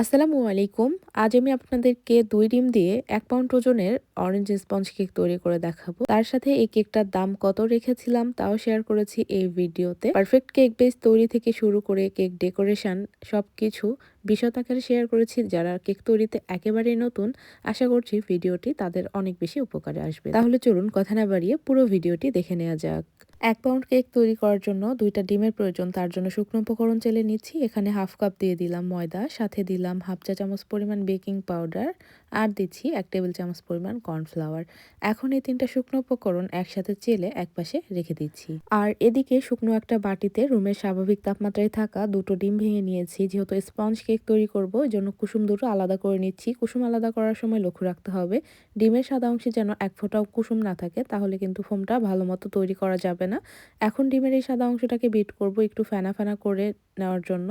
আসসালামু আলাইকুম। আজ আমি আপনাদেরকে দুই ডিম দিয়ে এক পাউন্ড ওজনের অরেঞ্জ স্পঞ্জ কেক তৈরি করে দেখাবো। তার সাথে এই কেকটার দাম কত রেখেছিলাম তাও শেয়ার করেছি এই ভিডিওতে পারফেক্ট কেক বেস তৈরি থেকে শুরু করে কেক ডেকোরেশন সবকিছু বিশদ আকারে শেয়ার করেছি, যারা কেক তৈরিতে একেবারেই নতুন, আশা করছি ভিডিওটি তাদের অনেক বেশি উপকারে আসবে। তাহলে চলুন কথা না বাড়িয়ে পুরো ভিডিওটি দেখে নেওয়া যাক। এক পাউন্ড কেক তৈরি করার জন্য দুইটা ডিমের প্রয়োজন, তার জন্য শুকনো উপকরণ চেলে নিচ্ছি, এখানে হাফ কাপ দিয়ে দিলাম ময়দা, সাথে দিলাম হাফ চা চামচ পরিমাণ বেকিং পাউডার আর দিচ্ছি এক টেবিল চামচ পরিমাণ কর্নফ্লাওয়ার। এখন এই তিনটা শুকনো উপকরণ একসাথে চেলে একপাশে রেখে দিচ্ছি। আর এদিকে শুকনো একটা বাটিতে রুমের স্বাভাবিক তাপমাত্রায় থাকা দুটো ডিম ভেঙে নিয়েছি, যেহেতু স্পঞ্জ কেক তৈরি করব এই জন্য কুসুম দুটো আলাদা করে নিচ্ছি। কুসুম আলাদা করার সময় লক্ষ্য রাখতে হবে, ডিমের সাদা অংশে যেন এক ফোঁটাও কুসুম না থাকে, তাহলে কিন্তু ফোমটা ভালো মতো তৈরি করা যাবে না। এখন ডিমের এই সাদা অংশটাকে বিট করব একটু ফেনা ফেনা করে নেওয়ার জন্য,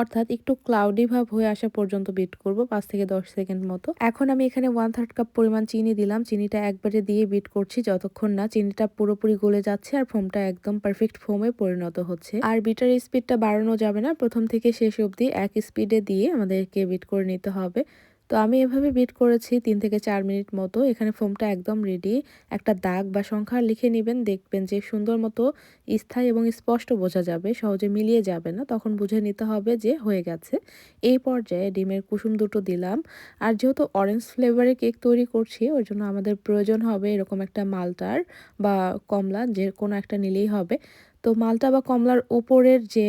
অর্থাৎ একটু ক্লাউডি ভাব হয়ে আসা পর্যন্ত বিট করব পাঁচ থেকে দশ সেকেন্ড মতো। এখন আমি এখানে ওয়ান থার্ড কাপ পরিমাণ চিনি দিলাম। চিনিটা একবারে দিয়ে বিট করছি যতক্ষণ না। চিনিটা পুরোপুরি গলে যাচ্ছে আর ফোমটা একদম পারফেক্ট ফোমে পরিণত হচ্ছে। আর বিটার স্পিডটা বাড়ানো যাবে না। প্রথম থেকে শেষ অবধি এক স্পিডে দিয়ে আমাদেরকে বিট করে নিতে হবে। তো আমি এভাবে বিট করেছি তিন থেকে চার মিনিট মতো। এখানে ফোমটা একদম রেডি একটা দাগ বা সংখ্যা লিখে নেবেন, দেখবেন যে সুন্দর মতো স্থায়ী এবং স্পষ্ট বোঝা যাবে, সহজে মিলিয়ে যাবে না। তখন বুঝে নিতে হবে যে হয়ে গেছে। এই পর্যায়ে ডিমের কুসুম দুটো দিলাম। আর যেহেতু অরেঞ্জ ফ্লেভারের কেক তৈরি করছি, ওই জন্য আমাদের প্রয়োজন হবে এরকম একটা মালটার বা কমলা যে কোনো একটা নিলেই হবে। তো মালটা বা কমলার ওপরের যে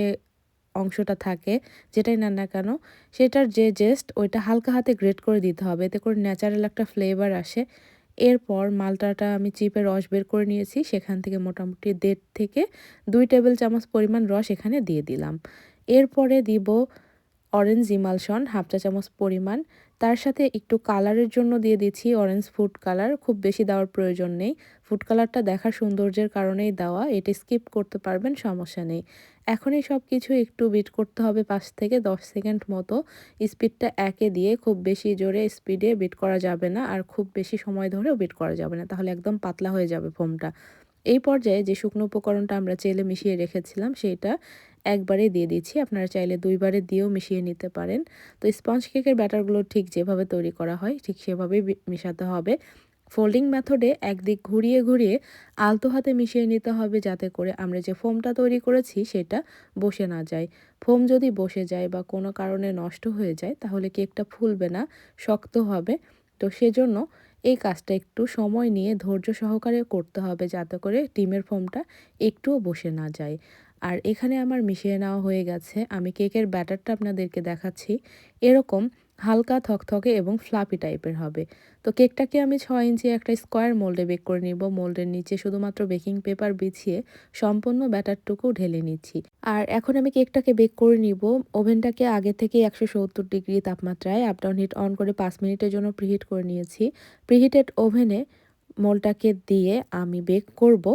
অংশটা থাকে, যেটাই নেন না কেন, সেটার যে জেস্ট ওইটা হালকা হাতে গ্রেট করে দিতে হবে। এতে করে ন্যাচারাল একটা ফ্লেভার আসে। এরপর মালটাটা আমি চিপে রস বের করে নিয়েছি। সেখান থেকে মোটামুটি দেড় থেকে দুই টেবিল চামচ পরিমাণ রস এখানে দিয়ে দিলাম। এরপরে দিব অরেঞ্জ ইমালশন হাফ চা চামচ পরিমাণ তার সাথে একটু কালারের জন্য দিয়ে দিচ্ছি অরেঞ্জ ফুড কালার খুব বেশি দেওয়ার প্রয়োজন নেই। ফুড কালারটা দেখার সৌন্দর্যের কারণেই দেওয়া, এটি স্কিপ করতে পারবেন, সমস্যা নেই। এখনই সব কিছু একটু বিট করতে হবে পাঁচ থেকে দশ সেকেন্ড মতো। স্পিডটা একে দিয়ে খুব বেশি জোরে স্পিডে বিট করা যাবে না, আর খুব বেশি সময় ধরেও বিট করা যাবে না, তাহলে একদম পাতলা হয়ে যাবে ফোমটা। এই পর্যায়ে যে শুকনো উপকরণটা আমরা চেলে মিশিয়ে রেখেছিলাম, সেইটা একবারে দিয়ে দিচ্ছি। আপনারা চাইলে দুইবারে দিয়েও মিশিয়ে নিতে পারেন। তো স্পঞ্জ কেকের ব্যাটারগুলো ঠিক যেভাবে তৈরি করা হয়, ঠিক সেভাবেই মেশাতে হবে। ফোল্ডিং মেথডে একদিক ঘুরিয়ে ঘুরিয়ে আলতো হাতে মিশিয়ে নিতে হবে যাতে করে আমরা যে ফোমটা তৈরি করেছি সেটা বসে না যায়। ফোম যদি বসে যায় বা কোনো কারণে নষ্ট হয়ে যায় তাহলে কেকটা ফুলবে না, শক্ত হবে। তো সেজন্য এই কাজটা একটু সময় নিয়ে ধৈর্য সহকারে করতে হবে যাতে করে ডিমের ফোমটা একটুও বসে না যায়। আর এখানে আমার মিশিয়ে নেওয়া হয়ে গেছে। আমি কেকের ব্যাটারটা আপনাদেরকে দেখাচ্ছি। এরকম হালকা থকথকে এবং ফ্লাপি টাইপের হবে। তো কেকটাকে আমি ছয় ইঞ্চি একটা স্কোয়ার মোল্ডে বেক করে নিব। মোল্ডের নিচে শুধুমাত্র বেকিং পেপার বিছিয়ে সম্পূর্ণ ব্যাটারটুকু ঢেলে নিচ্ছি। আর এখন আমি কেকটাকে বেক করে নিব। ওভেনটাকে আগে থেকে একশো সত্তর ডিগ্রি তাপমাত্রায় আপডাউন হিট অন করে পাঁচ মিনিটের জন্য প্রিহিট করে নিয়েছি। প্রিহিটেড ওভেনে মোলটাকে দিয়ে আমি বেক করব।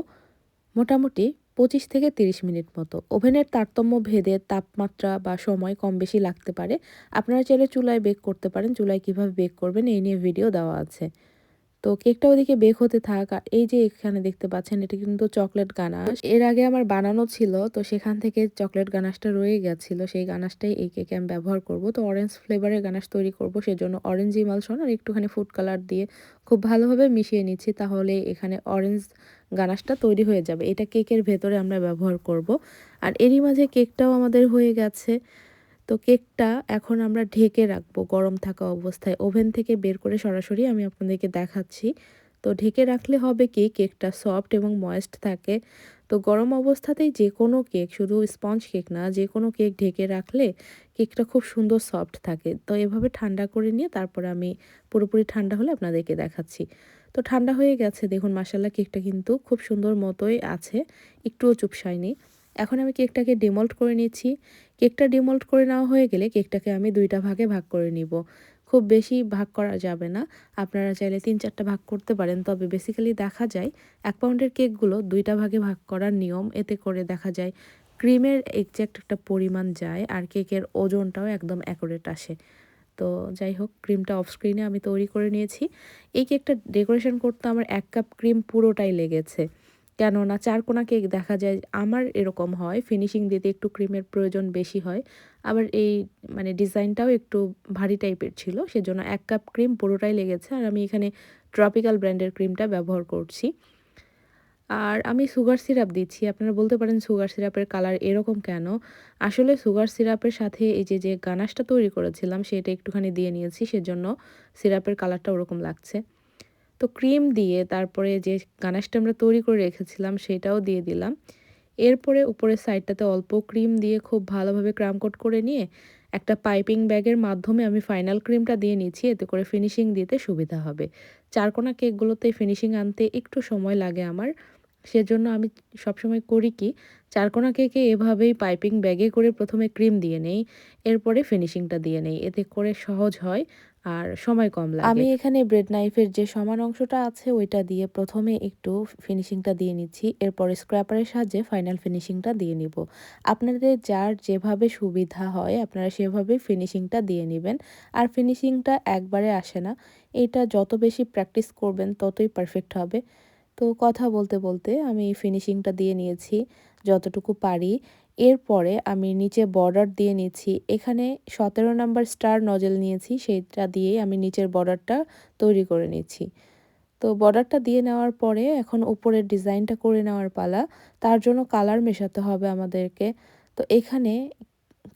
মোটামুটি পঁচিশ থেকে তিরিশ মিনিট মতো। ওভেনের তারতম্য ভেদে তাপমাত্রা বা সময় কম বেশি লাগতে পারে। আপনারা চাইলে চুলায় বেক করতে পারেন। চুলায় কীভাবে বেক করবেন, এই নিয়ে ভিডিও দেওয়া আছে। তো কেকটা ওদিকে বেক হতে থাক, আর এই যে এখানে দেখতে পাচ্ছেন, এটা কিন্তু চকলেট গানাশ। এর আগে আমার বানানো ছিল, তো সেখান থেকে চকলেট গানাশটা রয়ে গেছিল। সেই গানাশটাই এই কেকে আমি ব্যবহার করব। তো অরেঞ্জ ফ্লেভারের গানাশ তৈরি করব, সেজন্য অরেঞ্জ ইমালশন আর একটুখানি ফুড কালার দিয়ে খুব ভালোভাবে মিশিয়ে নিচ্ছি, তাহলে এখানে অরেঞ্জ গানাশটা তৈরি হয়ে যাবে। এটা কেকের ভেতরে আমরা ব্যবহার করব। আর এরই মাঝে কেকটাও আমাদের হয়ে গেছে। তো কেকটা এখন আমরা ঢেকে রাখব গরম থাকা অবস্থায়। ওভেন থেকে বের করে সরাসরি আমি আপনাদেরকে দেখাচ্ছি। তো ঢেকে রাখলে হবে কি, কেকটা সফট এবং ময়েস্ট থাকে। তো গরম অবস্থাতেই যে কোনো কেক, শুধু স্পঞ্জ কেক না যে কোনো কেক ঢেকে রাখলে কেকটা খুব সুন্দর সফট থাকে। তো এভাবে ঠান্ডা করে নিয়ে তারপরে আমি পুরোপুরি ঠান্ডা হলে আপনাদেরকে দেখাচ্ছি। তো ঠান্ডা হয়ে গেছে, দেখুন মাসাল্লা কেকটা কিন্তু খুব সুন্দর মতোই আছে, একটুও চুপসায়নি। এখন আমি কেকটাকে ডিমল্ট করে নিচ্ছি। কেকটা ডিমল্ট করে নেওয়া হয়ে গেলে কেকটাকে আমি দুইটা ভাগে ভাগ করে নিব। খুব বেশি ভাগ করা যাবে না। আপনারা চাইলে তিন চারটা ভাগ করতে পারেন। তবে বেসিক্যালি দেখা যায়, এক পাউন্ডের কেকগুলো দুইটা ভাগে ভাগ করার নিয়ম, এতে করে দেখা যায় ক্রিমের এক্স্যাক্ট একটা পরিমাণ যায় আর কেকের ওজনটাও একদম অ্যাকুরেট আসে। তো যাই হোক, ক্রিমটা অফ স্ক্রিনে আমি তৈরি করে নিয়েছি। এই কেকটা ডেকোরেশন করতে আমার এক কাপ ক্রিম পুরোটাই লেগেছে। কেননা চারকোনা কেক দেখা যায় আমার এরকম হয় ফিনিশিং দিতে একটু ক্রিমের প্রয়োজন বেশি হয়। আবার এই মানে ডিজাইনটাও একটু ভারী টাইপের ছিল, সেজন্য এক কাপ ক্রিম পুরোটাই লেগেছে। আর আমি এখানে ট্রপিক্যাল ব্র্যান্ডের ক্রিমটা ব্যবহার করছি। আর আমি সুগার সিরাপ দিচ্ছি। আপনারা বলতে পারেন সুগার সিরাপের কালার এরকম কেন? আসলে সুগার সিরাপের সাথে এই যে যে গানাশটা তৈরি করেছিলাম, সেটা একটুখানি দিয়ে নিয়েছি, সেজন্য সিরাপের কালারটা ওরকম লাগছে। তো ক্রিম দিয়ে তারপরে যে গানাশটা আমরা তৈরি করে রেখেছিলাম সেটাও দিয়ে দিলাম। এরপরে উপরের সাইডটাতে অল্প ক্রিম দিয়ে খুব ভালোভাবে ক্রাম কোট করে নিয়ে একটা পাইপিং ব্যাগের মাধ্যমে আমি ফাইনাল ক্রিমটা দিয়ে নিচ্ছি, এতে করে ফিনিশিং দিতে সুবিধা হবে। চারকোনা কেকগুলোতে ফিনিশিং আনতে একটু সময় লাগে আমার। সেজন্য আমি সবসময় করি কি চারকোনা কেকে এভাবেই পাইপিং ব্যাগে করে প্রথমে ক্রিম দিয়ে নেই, এরপরে ফিনিশিংটা দিয়ে নেই। এতে করে সহজ হয় আর সময় কম লাগে। আমি এখানে ব্রেড নাইফের যে সমান অংশটা আছে, ওইটা দিয়ে প্রথমে একটু ফিনিশিংটা দিয়ে নিচ্ছি, এরপরে স্ক্র্যাপারের সাহায্যে ফাইনাল ফিনিশিংটা দিয়ে নিব। আপনাদের যার যেভাবে সুবিধা হয়, আপনারা সেভাবে ফিনিশিংটা দিয়ে নেবেন। আর ফিনিশিংটা একবারে আসে না। এটা যত বেশি প্র্যাকটিস করবেন, ততই পারফেক্ট হবে। তো কথা বলতে বলতে আমি ফিনিশিংটা দিয়ে নিয়েছি যতটুকু পারি। এরপরে আমি নিচে বর্ডার দিয়ে নিচ্ছি। এখানে সতেরো নাম্বার স্টার নজেল নিয়েছি, সেইটা দিয়ে আমি নিচের বর্ডারটা তৈরি করে নিচ্ছি। তো বর্ডারটা দিয়ে নেওয়ার পরে এখন উপরের ডিজাইনটা করে নেওয়ার পালা। তার জন্য কালার মেশাতে হবে আমাদেরকে। তো এখানে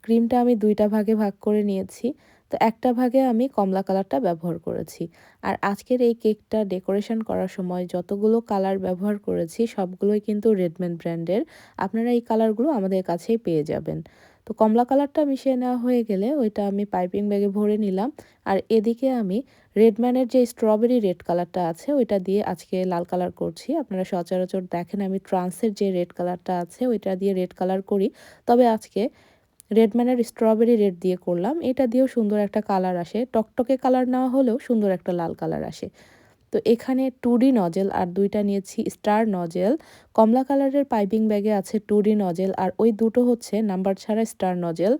ক্রিমটা আমি দুইটা ভাগে ভাগ করে নিয়েছি। তো একটা ভাগে আমি কমলা কালারটা ব্যবহার করেছি। আর আজকের এই কেকটা ডেকোরেশন করার সময় যতগুলো কালার ব্যবহার করেছি, সবগুলোই কিন্তু রেডম্যান ব্র্যান্ডের। আপনারা এই কালারগুলো আমাদের কাছেই পেয়ে যাবেন। তো কমলা কালারটা মিশিয়ে নেওয়া হয়ে গেলে ওইটা আমি পাইপিং ব্যাগে ভরে নিলাম। আর এদিকে আমি রেডম্যানের যে স্ট্রবেরি রেড কালারটা আছে, ওইটা দিয়ে আজকে লাল কালার করছি। আপনারা সচরাচর দেখেন আমি ট্রান্সের যে রেড কালারটা আছে, ওইটা দিয়ে রেড কালার করি। তবে আজকে রেডম্যানের স্ট্রবেরি রেড দিয়ে করলাম। এটা দিয়েও সুন্দর একটা কালার আসে। টকটকে কালার না হলেও সুন্দর একটা লাল কালার আসে। তো এখানে টু ডি নজেল আর দুইটা নিয়েছি স্টার নজেল কমলা কালারের পাইপিং ব্যাগে আছে টু ডি নজেল আর ওই দুটো হচ্ছে নাম্বার ছাড়া স্টার নজেল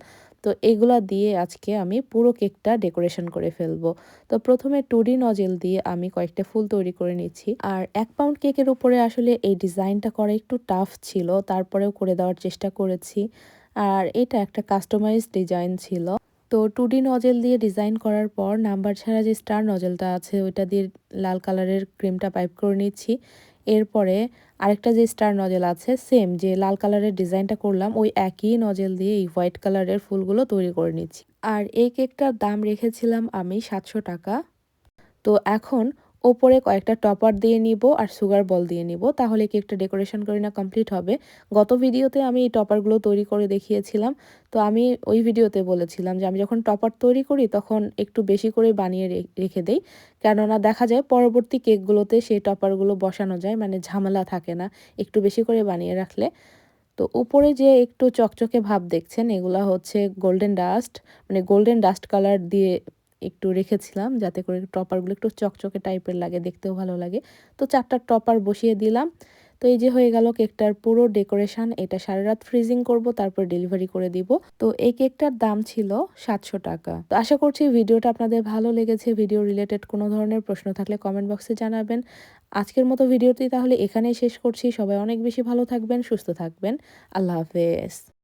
তো এগুলা দিয়ে আজকে আমি পুরো কেকটা ডেকোরেশন করে ফেলব। তো প্রথমে টু ডি নজেল দিয়ে আমি কয়েকটা ফুল তৈরি করে নিচ্ছি। আর এক পাউন্ড কেকের উপরে আসলে এই ডিজাইনটা করা একটু টাফ ছিল। তারপরেও করে দেওয়ার চেষ্টা করেছি। আর এটা একটা কাস্টমাইজ ডিজাইন ছিল। তো টু ডি নজেল দিয়ে ডিজাইন করার পর নাম্বার ছাড়া যে স্টার নজেলটা আছে, ওইটা দিয়ে লাল কালারের ক্রিমটা পাইপ করে নিচ্ছি। এরপরে আরেকটা যে স্টার নজেল আছে সেম যে লাল কালারের ডিজাইনটা করলাম, ওই একই নজেল দিয়ে এই হোয়াইট কালারের ফুলগুলো তৈরি করে নিচ্ছি। আর এই কেকটার দাম রেখেছিলাম আমি সাতশো টাকা। তো এখন ওপরে কয়েকটা টপার দিয়ে নিব আর সুগার বল দিয়ে নিব, তাহলে কেকটা ডেকোরেশন করে না কমপ্লিট হবে। গত ভিডিওতে আমি এই টপারগুলো তৈরি করে দেখিয়েছিলাম, তো আমি ওই ভিডিওতে বলেছিলাম যে আমি যখন টপার তৈরি করি তখন একটু বেশি করে বানিয়ে রেখে দেই, কেননা দেখা যায় পরবর্তী কেকগুলোতে সেই টপারগুলো বসানো যায় মানে ঝামেলা থাকে না একটু বেশি করে বানিয়ে রাখলে। তো উপরে যে একটু চকচকে ভাব দেখছেন, এগুলা হচ্ছে গোল্ডেন ডাস্ট মানে গোল্ডেন ডাস্ট কালার দিয়ে একটু রেখেছিলাম যাতে করে টপারগুলো একটু চকচকে টাইপের লাগে, দেখতেও ভালো লাগে। তো চারটা টপার বসিয়ে দিলাম। তো এই যে হয়ে গেল কেকটার পুরো ডেকোরেশন, এটা সারা রাত ফ্রিজিং করব, তারপর ডেলিভারি করে দিব। তো এই কেকটার দাম ছিল সাতশো টাকা। তো আশা করছি ভিডিওটা আপনাদের ভালো লেগেছে। ভিডিও রিলেটেড কোনো ধরনের প্রশ্ন থাকলে কমেন্ট বক্সে জানাবেন। আজকের মতো ভিডিওটি তাহলে এখানেই শেষ করছি। সবাই অনেক বেশি ভালো থাকবেন, সুস্থ থাকবেন। আল্লাহ হাফেজ।